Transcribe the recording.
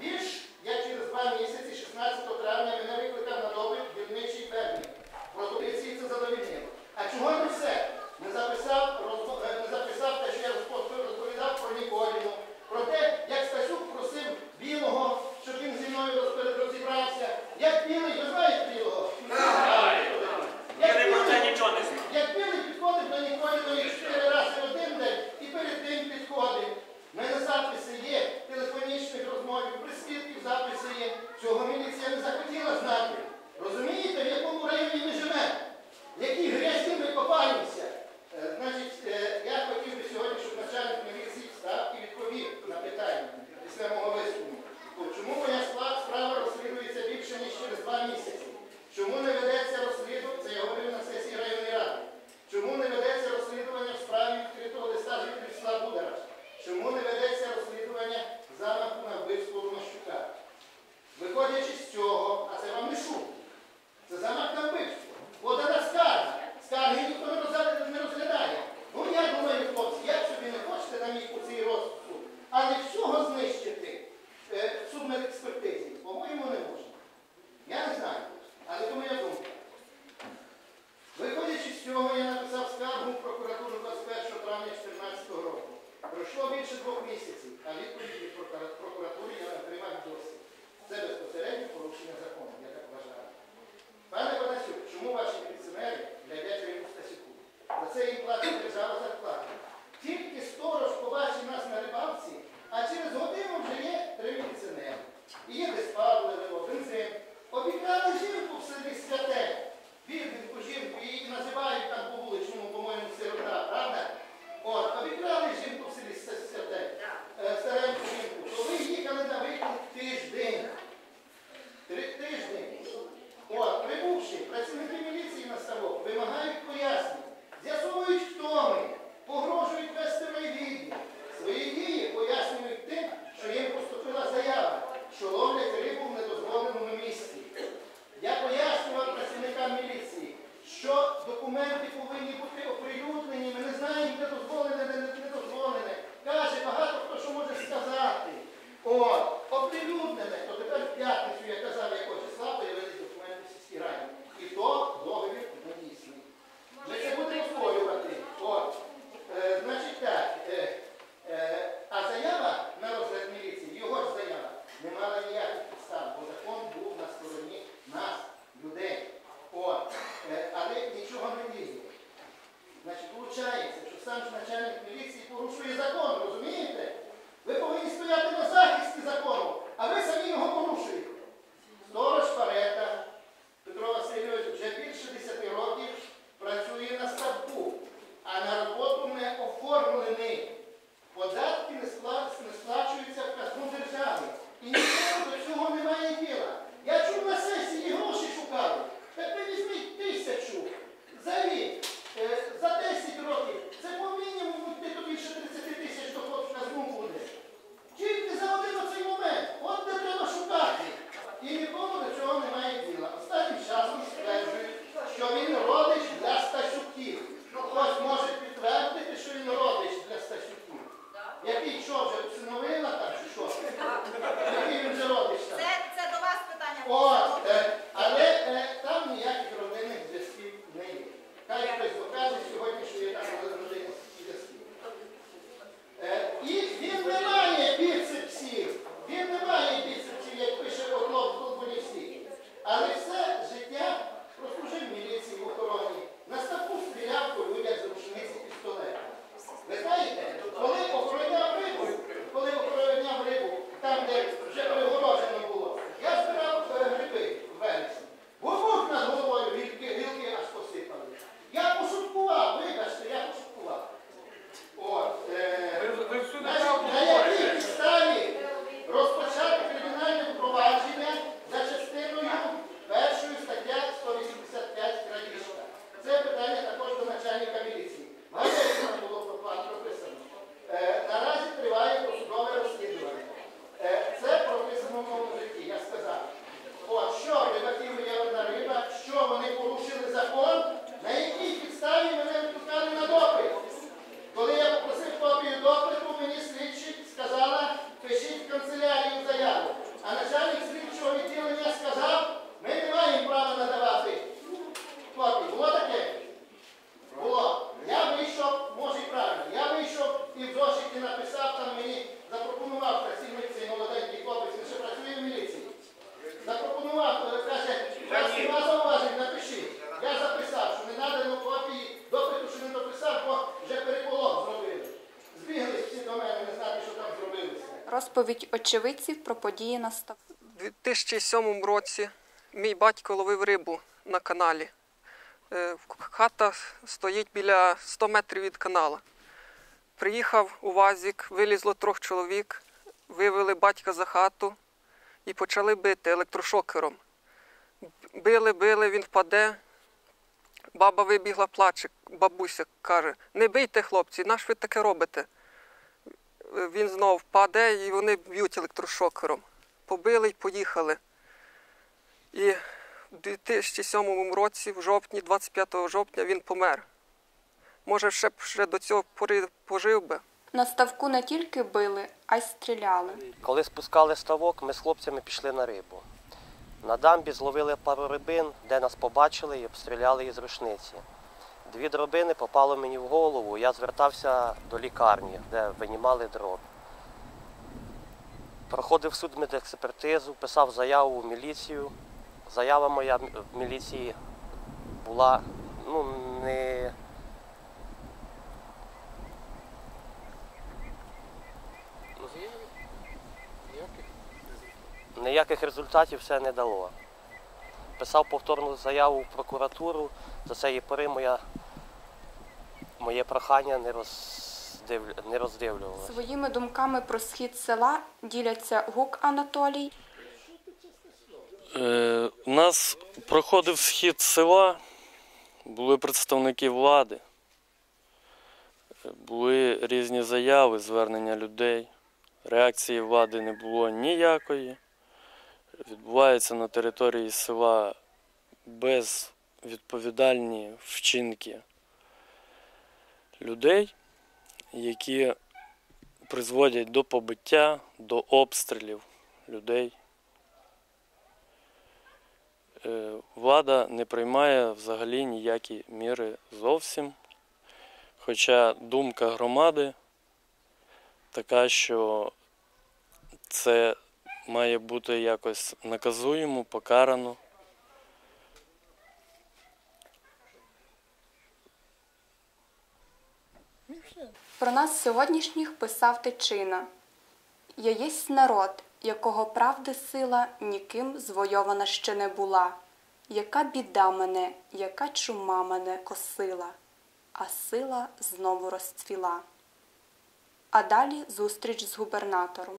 Більш як через два місяці, 16 травня, мене викликав на допит дільничий Берлін. Протоліції це задовільнило. А чого прибувши працівники міліції на ставок вимагають пояснень. Значить, виходить, що сам ж начальник міліції порушує закон, розумієте? Ви повинні стояти на захисті закону, а ви самі його порушуєте. Розповідь очевидців про події на ставку. У 2007 році мій батько ловив рибу на каналі. Е, Хата стоїть біля 100 метрів від канала. Приїхав у Вазік, вилізло трьох чоловік, вивели батька за хату і почали бити електрошокером. Били, били, він впаде. Баба вибігла, плаче, бабуся каже: не бийте, хлопці, наш ви таке робите? Він знов впаде і вони б'ють електрошокером побили й поїхали. І в 2007 році, в жовтні, 25 жовтня, він помер. Може, ще б ще до цього пори пожив би. На ставку не тільки били, а й стріляли. Коли спускали ставок, ми з хлопцями пішли на рибу. На дамбі зловили пару рибин, де нас побачили і обстріляли із рушниці. Дві дробини попало мені в голову, я звертався до лікарні, де винімали дроб. Проходив судмедекспертизу, писав заяву в міліцію. Заява моя в міліції була ну, не. Ніяких результатів все не дало. Писав повторну заяву в прокуратуру, за цієї пори моя, моє прохання не, роздив, не роздивлювалося. Своїми думками про схід села діляться Гук Анатолій, Е, У нас проходив схід села, були представники влади, були різні заяви, звернення людей. Реакції влади не було ніякої. Відбуваються на території села безвідповідальні вчинки людей, які призводять до побиття, до обстрілів людей. Е, влада не приймає взагалі ніякі міри зовсім. Хоча думка громади така, що це має бути якось наказуємо, покарано. Про нас сьогоднішніх писав Тичина. Я єсть народ, якого правди сила ніким звойована ще не була. Яка біда мене, яка чума мене косила, а сила знову розцвіла. А далі зустріч з губернатором.